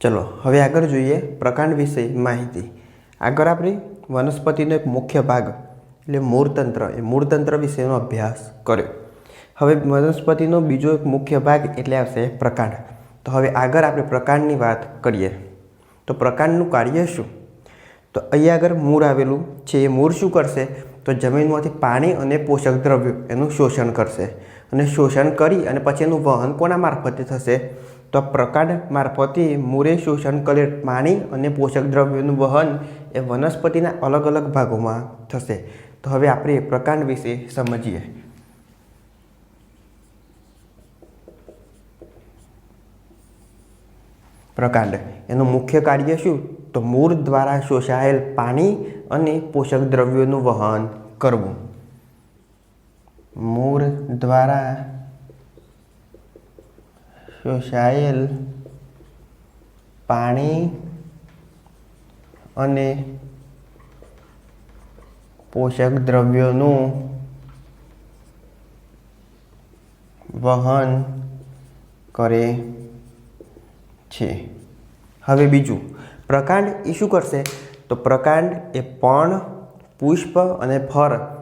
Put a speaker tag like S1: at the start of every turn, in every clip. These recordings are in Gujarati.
S1: ચલો, હવે આગળ જોઈએ પ્રકાંડ વિશે માહિતી. આગળ આપણે વનસ્પતિનો એક મુખ્ય ભાગ, એટલે મૂળતંત્ર, એ મૂળતંત્ર વિશેનો અભ્યાસ કર્યો. હવે વનસ્પતિનો બીજો એક મુખ્ય ભાગ એટલે આવશે પ્રકાંડ. તો હવે આગળ આપણે પ્રકાંડની વાત કરીએ. તો પ્રકાંડનું કાર્ય શું? તો અહીંયા આગળ મૂળ આવેલું છે, એ મૂળ શું કરશે? તો જમીનમાંથી પાણી અને પોષક દ્રવ્યો એનું શોષણ કરશે. અને શોષણ કરી અને પછી એનું વહન કોના મારફતે થશે? તો પ્રકાંડ મારફતે મૂળે શોષણ કરેલ પાણી અને પોષક દ્રવ્યોનું વહન એ વનસ્પતિના અલગ અલગ ભાગોમાં થશે. તો હવે આપણે પ્રકાંડ વિશે સમજીએ. પ્રકાંડ. એનું મુખ્ય કાર્ય શું? તો મૂળ દ્વારા શોષાયેલ પાણી અને પોષક દ્રવ્યોનું વહન કરવું. મૂળ દ્વારા શોષાયેલ પાણી અને પોષક દ્રવ્યોનું વહન કરે છે. હવે બીજું, પ્રકાંડ એ શું કરશે? તો પ્રકાંડ એ પણ પુષ્પ અને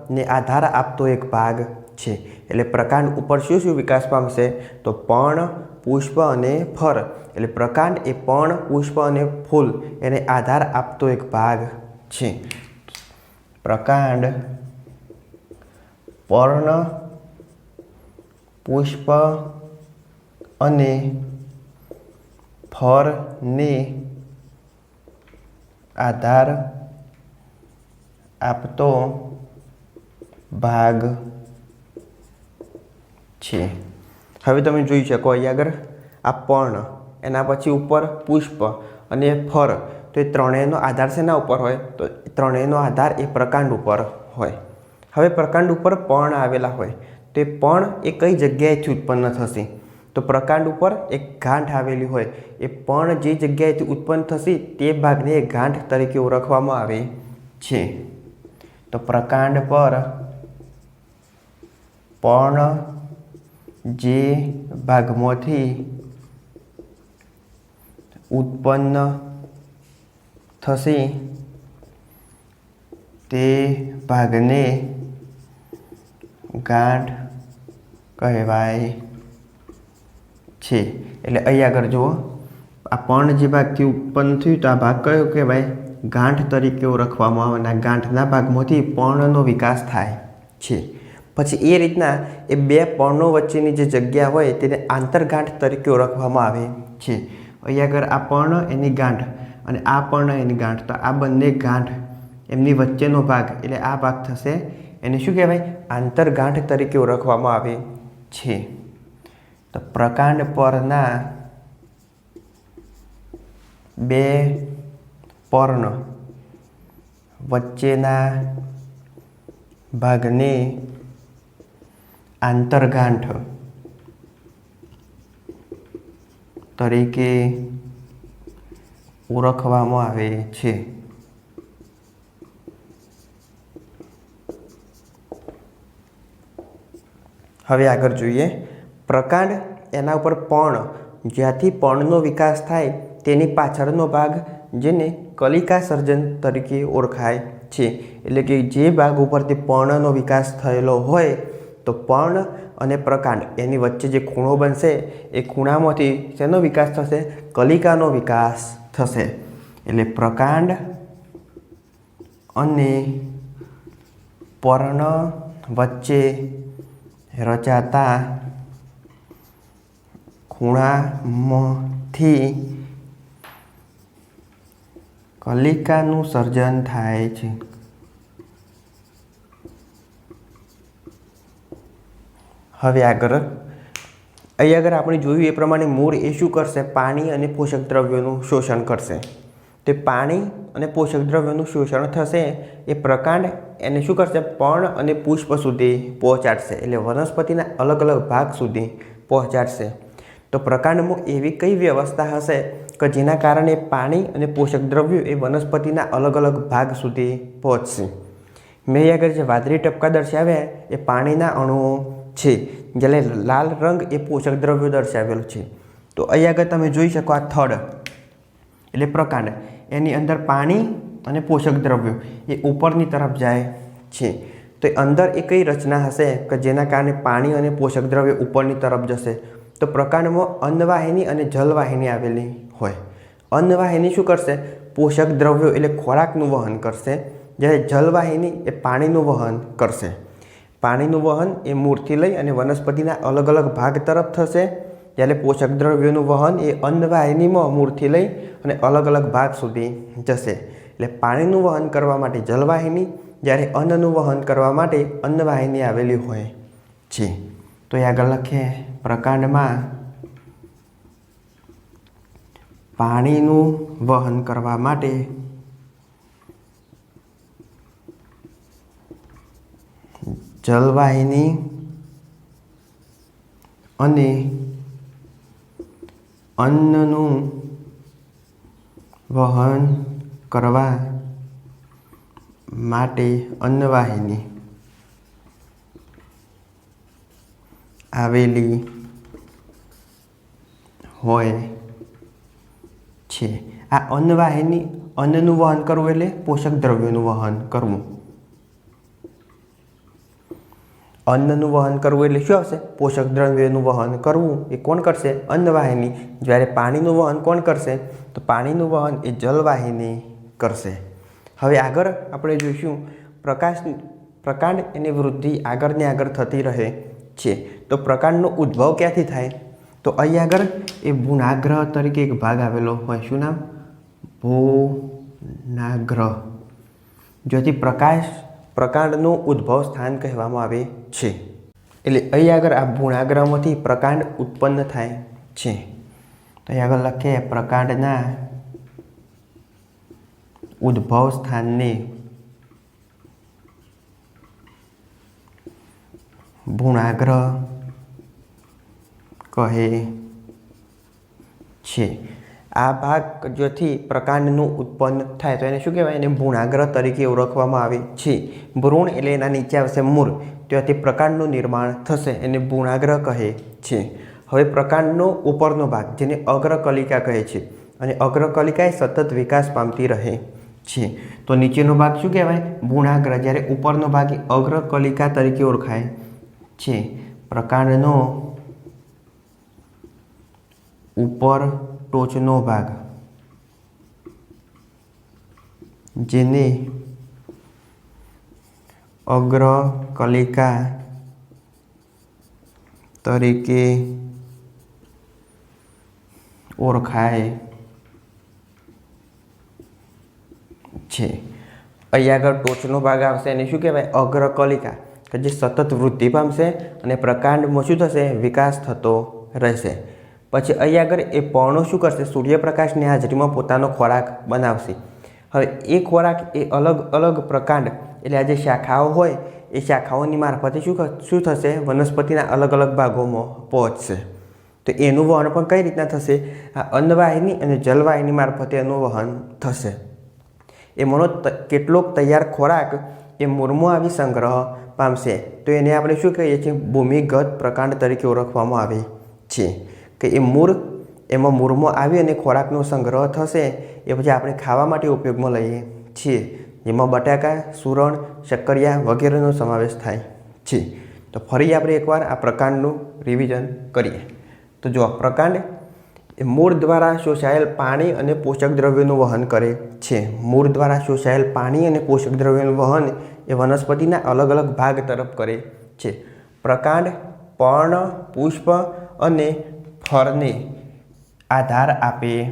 S1: ફળને આધાર આપતો એક ભાગ છે. એટલે પ્રકાંડ ઉપર શું શું વિકાસ પામશે? તો પણ પુષ્પ અને ફર. એટલે પ્રકાંડ એ પણ પુષ્પ અને ફૂલ. એને આધાર આપતો એક ભાગ છે. પ્રકાંડ, પર્ણ, પુષ્પ અને ફરને આધાર આપતો ભાગ છે. હવે તમે જોઈ શકો અહીંયા આગળ આ પર્ણ, એના પછી ઉપર પુષ્પ અને ફર. તો એ ત્રણેયનો આધાર શેના ઉપર હોય? તો ત્રણેયનો આધાર એ પ્રકાંડ ઉપર હોય. હવે પ્રકાંડ ઉપર પણ આવેલા હોય. તો એ પણ એ કઈ જગ્યાએથી ઉત્પન્ન થશે? તો પ્રકાંડ ઉપર એક ગાંઠ આવેલી હોય. એ પણ જે જગ્યાએથી ઉત્પન્ન થશે તે ભાગને ગાંઠ તરીકે ઓળખવામાં આવે છે. તો પ્રકાંડ પર પણ જે ભાગમાંથી ઉત્પન્ન થશે, તે ભાગને ગાંઠ કહેવાય છે. એટલે અહીંયા આગળ જુઓ, આ પર્ણ જે ભાગથી ઉત્પન્ન થયું તો આ ભાગ કયો કહેવાય? ગાંઠ તરીકે ઓળખવામાં આવે અને ગાંઠના ભાગમાંથી પર્ણનો વિકાસ થાય છે. પછી એ રીતના એ બે પર્ણો વચ્ચેની જે જગ્યા હોય તેને આંતરગાંઠ તરીકે ઓળખવામાં આવે છે. અહીં આગળ આ પર્ણ, એની ગાંઠ અને આ પર્ણ, એની ગાંઠ. તો આ બંને ગાંઠ એમની વચ્ચેનો ભાગ એટલે આ ભાગ થશે. એને શું કહેવાય? આંતરગાંઠ તરીકે ઓળખવામાં આવે છે. તો પ્રકાંડ પરના બે પર્ણ વચ્ચેના ભાગને આંતરગાંઠ. તરીકે ઓળખવામાં આવે છે. હવે આગળ જોઈએ. પ્રકાંડ એના ઉપર પણ જ્યાંથી પર્ણનો વિકાસ થાય, તેની પાછળનો ભાગ જેને કલિકા સર્જન તરીકે ઓળખાય છે. એટલે કે જે ભાગ ઉપરથી પર્ણનો વિકાસ થયેલો હોય તો પર્ણ અને પ્રકાંડ એની વચ્ચે જે ખૂણો બનશે, એ ખૂણામાંથી શેનો વિકાસ થશે? કલિકાનો વિકાસ થશે. એટલે પ્રકાંડ અને પર્ણ વચ્ચે રચાતા ખૂણામાંથી કલિકાનું સર્જન થાય છે. હવે આગળ. અહીં આગળ આપણે જોયું એ પ્રમાણે મૂળ એ શું કરશે? પાણી અને પોષક દ્રવ્યોનું શોષણ કરશે. તે પાણી અને પોષક દ્રવ્યોનું શોષણ થશે, એ પ્રકાંડ એને શું કરશે? પર્ણ અને પુષ્પ સુધી પહોંચાડશે. એટલે વનસ્પતિના અલગ અલગ ભાગ સુધી પહોંચાડશે. તો પ્રકાંડમાં એવી કઈ વ્યવસ્થા હશે કે જેના કારણે પાણી અને પોષક દ્રવ્યો એ વનસ્પતિના અલગ અલગ ભાગ સુધી પહોંચશે? મેં આગળ જે વાદળી ટપકા દર્શાવ્યા, એ પાણીના અણુઓ છે, જ્યારે લાલ રંગ એ પોષક દ્રવ્યો દર્શાવેલું છે. તો અહીં આગળ તમે જોઈ શકો આ થડ, એટલે પ્રકાંડ. એની અંદર પાણી અને પોષક દ્રવ્યો એ ઉપરની તરફ જાય છે. તો અંદર એ કઈ રચના હશે કે જેના કારણે પાણી અને પોષક દ્રવ્ય ઉપરની તરફ જશે? તો પ્રકાંડમાં અન્નવાહિની અને જલવાહિની આવેલી હોય. અન્નવાહિની શું કરશે? પોષક દ્રવ્યો એટલે ખોરાકનું વહન કરશે, જ્યારે જલવાહિની એ પાણીનું વહન કરશે. પાણીનું વહન એ મૂળથી લઈ અને વનસ્પતિના અલગ અલગ ભાગ તરફ થશે. જ્યારે પોષક દ્રવ્યોનું વહન એ અન્નવાહિનીમાં મૂળથી લઈ અને અલગ અલગ ભાગ સુધી જશે. એટલે પાણીનું વહન કરવા માટે જલવાહિની, જ્યારે અન્નનું વહન કરવા માટે અન્નવાહિની આવેલી હોય છે. તો એ આગળ લખીએ પ્રકાંડમાં. પાણીનું વહન કરવા માટે જલવાહિની અને અન્નનું વહન કરવા માટે અન્નવાહિની આવેલી હોય છે. આ અન્નવાહિની અન્નનું વહન કરવું એટલે પોષક દ્રવ્યોનું વહન કરવું. અન્નનું વહન કરવું એટલે શું આવશે પોષક દ્રવ્યનું વહન કરવું એ કોણ કરશે? અન્નવાહિની. જ્યારે પાણીનું વહન કોણ કરશે? તો પાણીનું વહન એ જલવાહિની કરશે. હવે આગળ આપણે જોઈશું પ્રકાશ પ્રકાંડ એની વૃદ્ધિ આગળને આગળ થતી રહે છે. તો પ્રકાંડનો ઉદ્ભવ ક્યાંથી થાય? તો અહીં આગળ એ ભૂનાગ્રહ તરીકે એક ભાગ આવેલો હોય. શું નામ? ભૂનાગ્રહ. જેથી પ્રકાશ પ્રકાંડનું ઉદ્ભવ સ્થાન કહેવામાં આવે છે. એટલે અહીં આગળ આ ભૂણાગ્રહમાંથી પ્રકાંડ ઉત્પન્ન થાય છે. તો અહીં આગળ લખીએ, પ્રકાંડના ઉદ્ભવ સ્થાનને ભૂણાગ્રહ કહે છે. આ ભાગ જેથી પ્રકાંડનું ઉત્પન્ન થાય તો એને શું કહેવાય? એને ભૂણાગ્રહ તરીકે ઓળખવામાં આવે છે. ભ્રૂણ એટલે એના નીચે આવશે મૂળ ત્યાંથી પ્રકાંડનું નિર્માણ થશે, એને ભૂણાગ્રહ કહે છે. હવે પ્રકાંડનો ઉપરનો ભાગ, જેને અગ્રકલિકા કહે છે. અને અગ્રકલિકા એ સતત વિકાસ પામતી રહે છે. તો નીચેનો ભાગ શું કહેવાય? ભૂણાગ્રહ જ્યારે ઉપરનો ભાગ એ અગ્રકલિકા તરીકે ઓળખાય છે. પ્રકાંડનો ઉપર ટોચનો ભાગ. જેને અગ્રકલિકા તરીકે ઓળખાય છે. અહીંયા આગળ ટોચનો ભાગ આવશે એને શું કહેવાય? અગ્રકલિકા. કે જે સતત વૃદ્ધિ પામશે અને પ્રકાંડમાં શું થશે, વિકાસ થતો રહેશે. પછી અહીં આગળ એ પર્ણો શું કરશે? સૂર્યપ્રકાશની હાજરીમાં પોતાનો ખોરાક બનાવશે. હવે એ ખોરાક એ અલગ અલગ પ્રકાંડ એટલે આ જે શાખાઓ હોય, એ શાખાઓની મારફતે શું શું થશે? વનસ્પતિના અલગ અલગ ભાગોમાં પહોંચશે. તો એનું વહન પણ કઈ રીતના થશે? આ અન્નવાહિની અને જલવાહિની મારફતે એનું વહન થશે. એમાંનો કેટલોક તૈયાર ખોરાક એ મૂળમાં આવી સંગ્રહ પામશે. તો એને આપણે શું કહીએ છીએ? ભૂમિગત પ્રકાંડ તરીકે ઓળખવામાં આવે છે. કે એ મૂળ એમાં મૂળમાં આવી અને ખોરાકનો સંગ્રહ થશે, એ પછી આપણે ખાવા માટે ઉપયોગમાં લઈએ છીએ. જેમાં બટાકા, સુરણ, શક્કરિયા વગેરેનો સમાવેશ થાય છે. તો ફરી આપણે એકવાર આ પ્રકાંડનું રિવિઝન કરીએ. તો જો પ્રકાંડ, એ મૂળ દ્વારા શોષાયેલ પાણી અને પોષક દ્રવ્યોનું વહન કરે છે. મૂળ દ્વારા શોષાયેલ પાણી અને પોષક દ્રવ્યોનું વહન એ વનસ્પતિના અલગ અલગ ભાગ તરફ કરે છે. પ્રકાંડ, પર્ણ, પુષ્પ અને ફળને આધાર આપે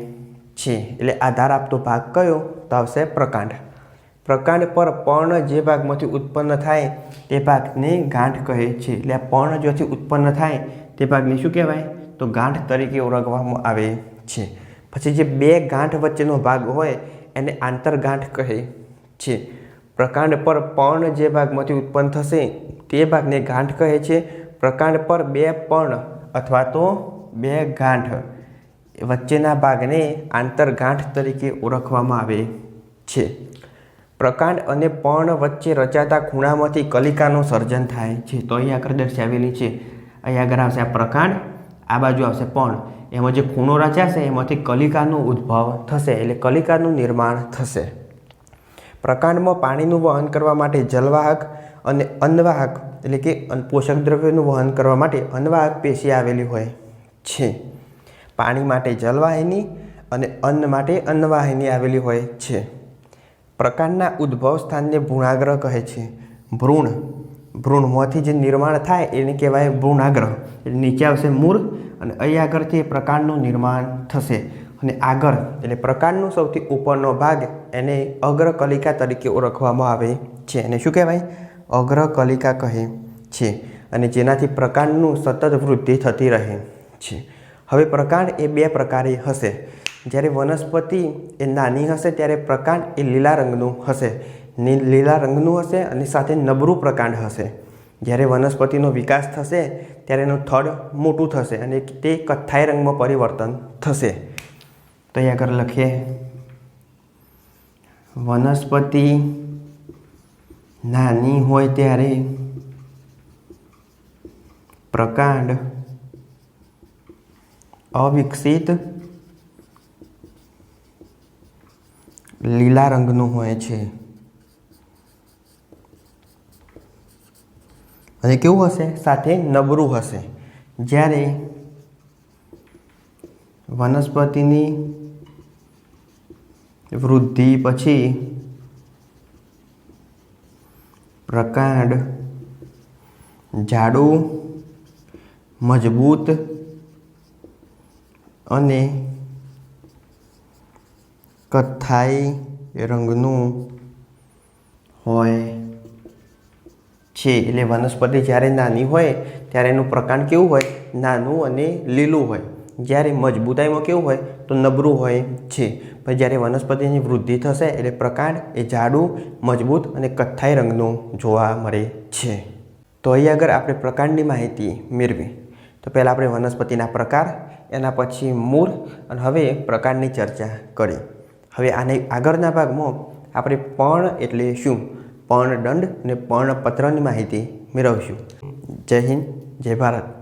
S1: છે. એટલે આધાર આપતો ભાગ કયો? તો આવશે પ્રકાંડ. પ્રકાંડ પર પર્ણ જે ભાગમાંથી ઉત્પન્ન થાય તે ભાગને ગાંઠ કહે છે. એટલે આ પર્ણ જોથી ઉત્પન્ન થાય તે ભાગને શું કહેવાય? તો ગાંઠ તરીકે ઓળખવામાં આવે છે. પછી જે બે ગાંઠ વચ્ચેનો ભાગ હોય એને આંતરગાંઠ કહે છે. પ્રકાંડ પર પર્ણ જે ભાગમાંથી ઉત્પન્ન થશે તે ભાગને ગાંઠ કહે છે. પ્રકાંડ પર બે પર્ણ અથવા તો બે ગાંઠ વચ્ચેના ભાગને આંતરગાંઠ તરીકે ઓળખવામાં આવે છે. પ્રકાંડ અને પર્ણ વચ્ચે રચાતા ખૂણામાંથી કલિકાનું સર્જન થાય છે. તો અહીં આગળ દર્શાવેલી છે. અહીં આગળ આવશે આ પ્રકાંડ, આ બાજુ આવશે પર્ણ. એમાં જે ખૂણો રચાશે એમાંથી કલિકાનો ઉદ્ભવ થશે, એટલે કલિકાનું નિર્માણ થશે. પ્રકાંડમાં પાણીનું વહન કરવા માટે જલવાહક અને અન્નવાહક, એટલે કે પોષક દ્રવ્યોનું વહન કરવા માટે અન્નવાહક પેશી આવેલી હોય. છે. પાણી માટે જલવાહિની અને અન્ન માટે અન્નવાહિની આવેલી હોય છે. પ્રકારના ઉદ્ભવ સ્થાનને ભૂણાગ્રહ કહે છે. ભ્રૂણ. ભ્રૂણમાંથી જે નિર્માણ થાય એને કહેવાય ભ્રૂણાગ્રહ એટલે નીચે આવશે મૂળ અને અહીં આગળથી એ પ્રકાંડનું નિર્માણ થશે. અને આગળ, એટલે પ્રકારનો સૌથી ઉપરનો ભાગ એને અગ્રકલિકા તરીકે ઓળખવામાં આવે છે. એને શું કહેવાય? અગ્રકલિકા કહે છે. અને જેનાથી પ્રકાંડનું સતત વૃદ્ધિ થતી રહે. છે. હવે પ્રકાંડ એ બે પ્રકારે હશે. જ્યારે વનસ્પતિ એ નાની હશે, ત્યારે પ્રકાંડ એ લીલા રંગનું હશે. લીલા રંગનું હશે અને સાથે નબળું પ્રકાંડ હશે. જ્યારે વનસ્પતિનો વિકાસ થશે, ત્યારે એનું થડ મોટું થશે અને તે કથ્થાઈ રંગમાં પરિવર્તન થશે. તો અહીં આગળ લખીએ. વનસ્પતિ નાની હોય ત્યારે પ્રકાંડ અવિકસિત લીલા રંગનું હોય છે. અને કેવું હશે? સાથે નબળું હશે. જ્યારે વનસ્પતિની વૃદ્ધિ પછી પ્રકાંડ જાડું, મજબૂત અને કથ્થાઈ રંગનું હોય. છે એટલે વનસ્પતિ જ્યારે નાની હોય ત્યારે એનું પ્રકાંડ કેવું હોય? નાનું અને લીલું હોય. જ્યારે મજબૂતાઈમાં કેવું હોય તો નબળું હોય. છે પણ જ્યારે વનસ્પતિની વૃદ્ધિ થશે એટલે પ્રકાંડ એ જાડું મજબૂત અને કથ્થાઈ રંગનું જોવા મળે છે. તો અહીં આગળ આપણે પ્રકાંડની માહિતી મેળવી તો પહેલાં આપણે વનસ્પતિના પ્રકાર, એના પછી મૂળ અને હવે પ્રકારની ચર્ચા કરી. હવે આને આગળના ભાગમાં આપણે પર્ણ એટલે શું? પર્ણદંડ અને પર્ણપત્રની માહિતી મેળવશું. જય હિન્દ, જય ભારત.